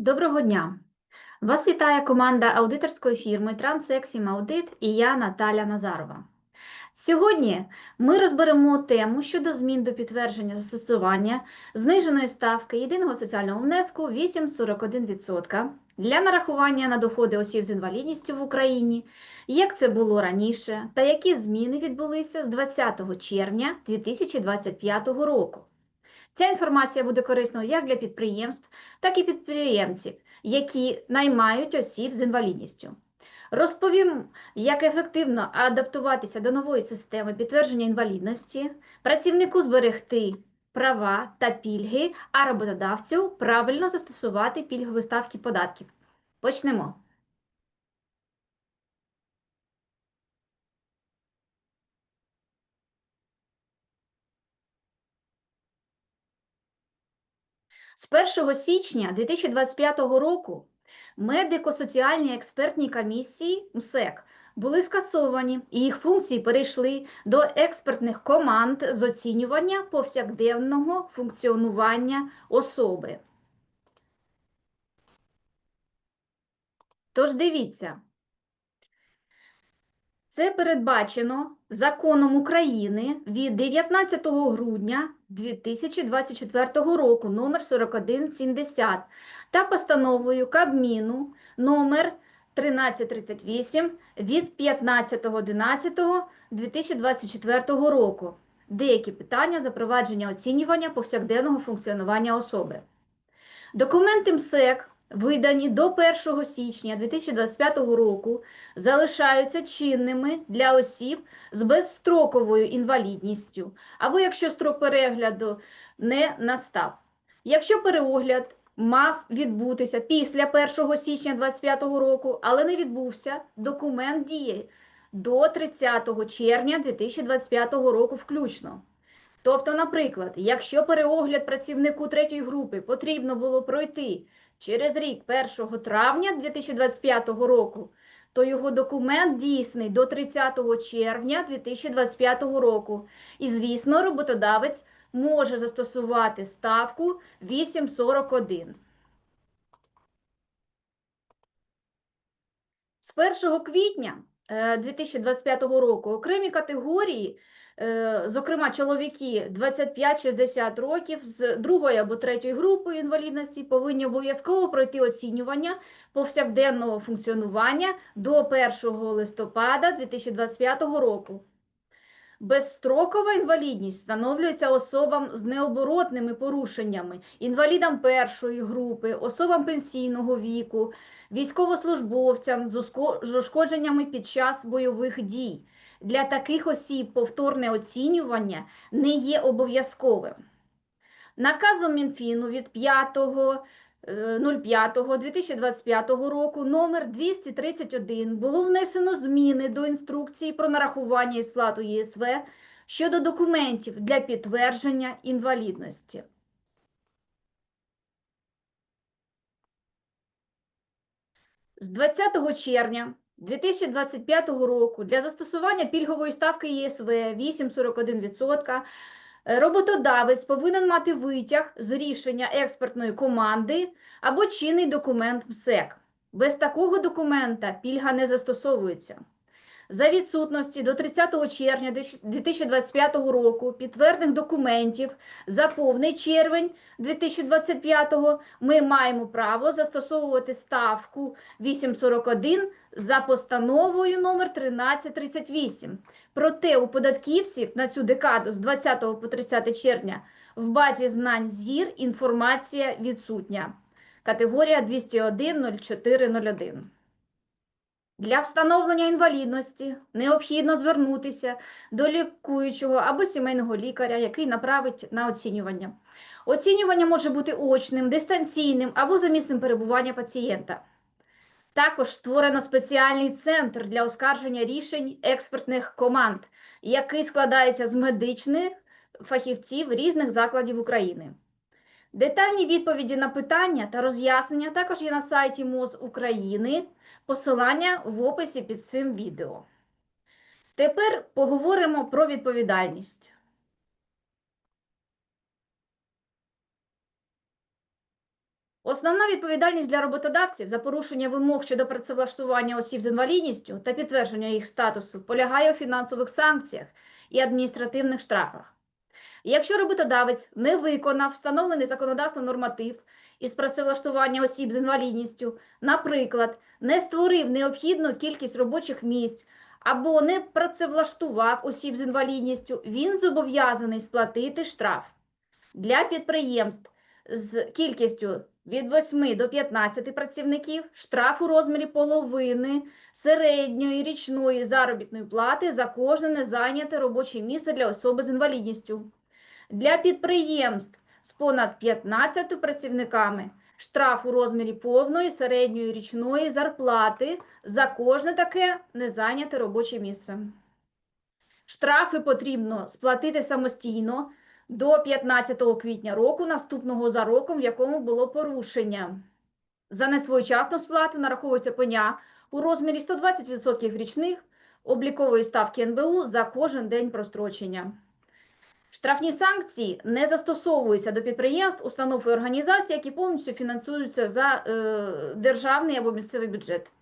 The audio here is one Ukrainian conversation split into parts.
Доброго дня! Вас вітає команда аудиторської фірми Transexim Audit і я Наталя Назарова. Сьогодні ми розберемо тему щодо змін до підтвердження застосування зниженої ставки єдиного соціального внеску 8,41% для нарахування на доходи осіб з інвалідністю в Україні, як це було раніше, та які зміни відбулися з 20 червня 2025 року. Ця інформація буде корисною як для підприємств, так і підприємців, які наймають осіб з інвалідністю. Розповім, як ефективно адаптуватися до нової системи підтвердження інвалідності, працівнику зберегти права та пільги, а роботодавцю правильно застосувати пільгові ставки податків. Почнемо. З 1 січня 2025 року медико-соціальні експертні комісії МСЕК були скасовані, і їх функції перейшли до експертних команд з оцінювання повсякденного функціонування особи. Тож дивіться, це передбачено законом України від 19 грудня 2024 року номер 4170 та постановою Кабміну номер 1338 від 15.11.2024 року. Деякі питання запровадження оцінювання повсякденного функціонування особи. Документи МСЕК видані до 1 січня 2025 року, залишаються чинними для осіб з безстроковою інвалідністю, або якщо строк перегляду не настав. Якщо переогляд мав відбутися після 1 січня 2025 року, але не відбувся, документ діє до 30 червня 2025 року включно. Тобто, наприклад, якщо переогляд працівнику третьої групи потрібно було пройти через рік 1 травня 2025 року, то його документ дійсний до 30 червня 2025 року. І, звісно, роботодавець може застосувати ставку 841. З 1 квітня 2025 року окремі категорії Е, зокрема, чоловіки 25-60 років з другої або третьої групи інвалідності повинні обов'язково пройти оцінювання повсякденного функціонування до 1 листопада 2025 року. Безстрокова інвалідність встановлюється особам з необоротними порушеннями, інвалідам першої групи, особам пенсійного віку, військовослужбовцям з ушкодженнями під час бойових дій. Для таких осіб повторне оцінювання не є обов'язковим. Наказом Мінфіну від 5.05.2025 е, року номер 231 було внесено зміни до інструкції про нарахування і сплату ЄСВ щодо документів для підтвердження інвалідності. З 20 червня 2025 року для застосування пільгової ставки ЄСВ 8,41% е, роботодавець повинен мати витяг з рішення експертної команди або чинний документ МСЕК. Без такого документа пільга не застосовується за відсутності до 30 червня 2025 року підтвердних документів за повний червень 2025 ми маємо право застосовувати ставку 841 за постановою номер 1338. Проте у податківців на цю декаду з 20 по 30 червня в базі знань ЗІР інформація відсутня. Категорія 201 0401. Для встановлення інвалідності необхідно звернутися до лікуючого або сімейного лікаря, який направить на оцінювання. Оцінювання може бути очним, дистанційним або за місцем перебування пацієнта. Також створено спеціальний центр для оскарження рішень експертних команд, який складається з медичних фахівців різних закладів України. Детальні відповіді на питання та роз'яснення також є на сайті МОЗ України. Посилання в описі під цим відео. Тепер поговоримо про відповідальність. Основна відповідальність для роботодавців за порушення вимог щодо працевлаштування осіб з інвалідністю та підтвердження їх статусу полягає у фінансових санкціях і адміністративних штрафах. Якщо роботодавець не виконав встановлений законодавством норматив із працевлаштування осіб з інвалідністю, наприклад, не створив необхідну кількість робочих місць або не працевлаштував осіб з інвалідністю, він зобов'язаний сплатити штраф. Для підприємств з кількістю від 8 до 15 працівників штраф у розмірі половини середньої річної заробітної плати за кожне незайняте робоче місце для особи з інвалідністю. Для підприємств з понад 15 працівниками штраф у розмірі повної середньої річної зарплати за кожне таке незайняте робоче місце. Штрафи потрібно сплатити самостійно до 15 квітня року, наступного за роком, в якому було порушення. За несвоєчасну сплату нараховується пеня у розмірі 120% річних облікової ставки НБУ за кожен день прострочення. Штрафні санкції не застосовуються до підприємств, установ і організацій, які повністю фінансуються за е, державний або місцевий бюджет.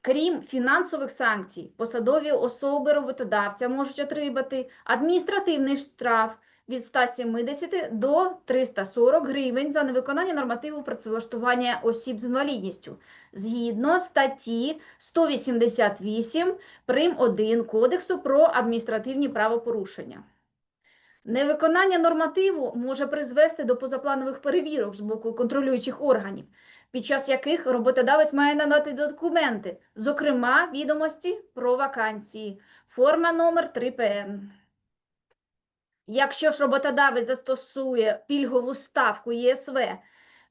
Крім фінансових санкцій, посадові особи роботодавця можуть отримати адміністративний штраф від 170 до 340 гривень за невиконання нормативу працевлаштування осіб з інвалідністю згідно статті 188 прим. 1 Кодексу про адміністративні правопорушення. Невиконання нормативу може призвести до позапланових перевірок з боку контролюючих органів, під час яких роботодавець має надати документи, зокрема відомості про вакансії, форма номер 3 ПН. Якщо ж роботодавець застосує пільгову ставку ЄСВ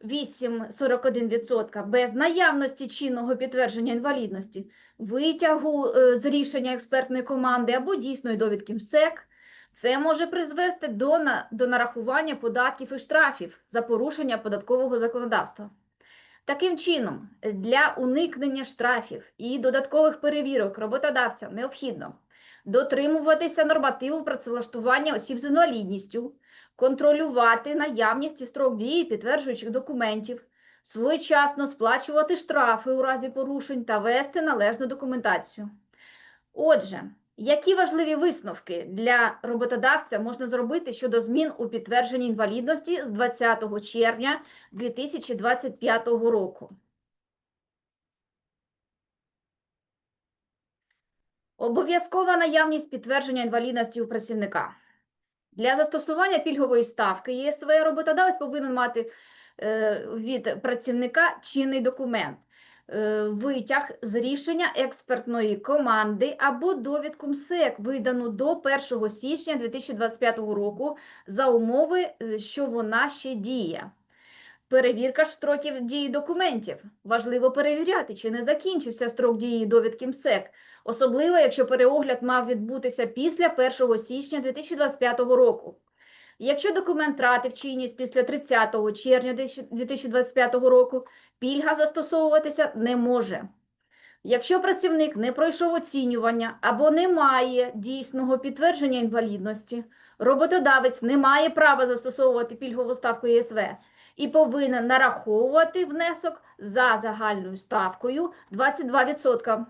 8,41% без наявності чинного підтвердження інвалідності, витягу е, з рішення експертної команди або дійсної довідки МСЕК, це може призвести до, на, до нарахування податків і штрафів за порушення податкового законодавства. Таким чином, для уникнення штрафів і додаткових перевірок роботодавцям необхідно дотримуватися нормативу працевлаштування осіб з інвалідністю, контролювати наявність і строк дії підтверджуючих документів, своєчасно сплачувати штрафи у разі порушень та вести належну документацію. Отже, які важливі висновки для роботодавця можна зробити щодо змін у підтвердженні інвалідності з 20 червня 2025 року? Обов'язкова наявність підтвердження інвалідності у працівника. Для застосування пільгової ставки ЄСВ роботодавець повинен мати е, від працівника чинний документ, витяг з рішення експертної команди або довідку МСЕК, видану до 1 січня 2025 року за умови, е, що вона ще діє. Перевірка ж строків дії документів. Важливо перевіряти, чи не закінчився строк дії довідки МСЕК, особливо якщо переогляд мав відбутися після 1 січня 2025 року. Якщо документ тратив чинність після 30 червня 2025 року, пільга застосовуватися не може. Якщо працівник не пройшов оцінювання або не має дійсного підтвердження інвалідності, роботодавець не має права застосовувати пільгову ставку ЄСВ і повинен нараховувати внесок за загальною ставкою 22%.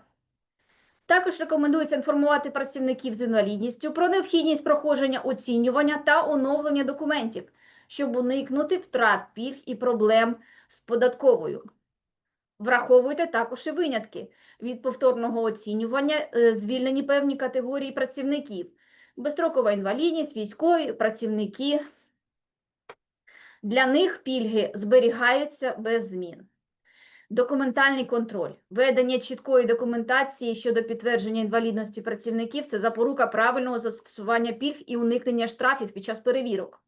Також рекомендується інформувати працівників з інвалідністю про необхідність проходження оцінювання та оновлення документів, щоб уникнути втрат пільг і проблем з податковою. Враховуйте також і винятки від повторного оцінювання, е, звільнені певні категорії працівників, безстрокова інвалідність, військові, працівники. Для них пільги зберігаються без змін. Документальний контроль. Ведення чіткої документації щодо підтвердження інвалідності працівників це запорука правильного застосування пільг і уникнення штрафів під час перевірок.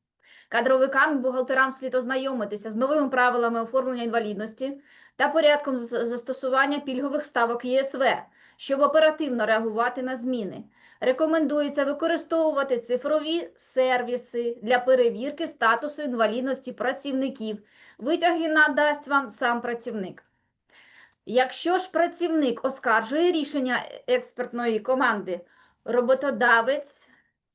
Кадровикам і бухгалтерам слід ознайомитися з новими правилами оформлення інвалідності та порядком застосування пільгових ставок ЄСВ, щоб оперативно реагувати на зміни. Рекомендується використовувати цифрові сервіси для перевірки статусу інвалідності працівників. Витяги надасть вам сам працівник. Якщо ж працівник оскаржує рішення експертної команди, роботодавець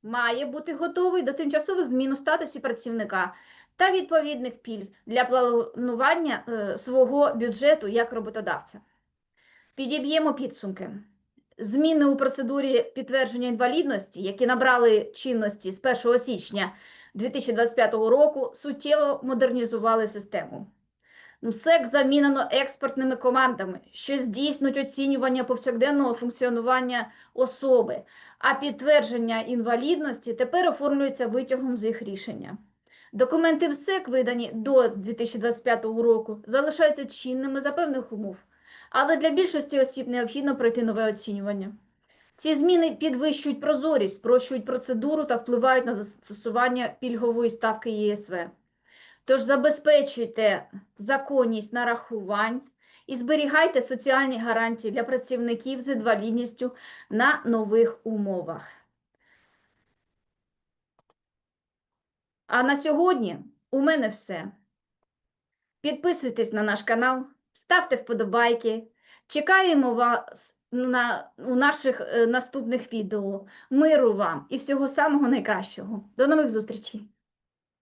має бути готовий до тимчасових змін у статусі працівника та відповідних пільг для планування е, свого бюджету як роботодавця. Підіб'ємо підсумки. Зміни у процедурі підтвердження інвалідності, які набрали чинності з 1 січня 2025 року, суттєво модернізували систему. МСЕК замінено експертними командами, що здійснюють оцінювання повсякденного функціонування особи, а підтвердження інвалідності тепер оформлюється витягом з їх рішення. Документи МСЕК, видані до 2025 року, залишаються чинними за певних умов, але для більшості осіб необхідно пройти нове оцінювання. Ці зміни підвищують прозорість, спрощують процедуру та впливають на застосування пільгової ставки ЄСВ. Тож забезпечуйте законність нарахувань і зберігайте соціальні гарантії для працівників з інвалідністю на нових умовах. А на сьогодні у мене все. Підписуйтесь на наш канал, ставте вподобайки. Чекаємо вас на, у наших е, наступних відео. Миру вам і всього самого найкращого. До нових зустрічей!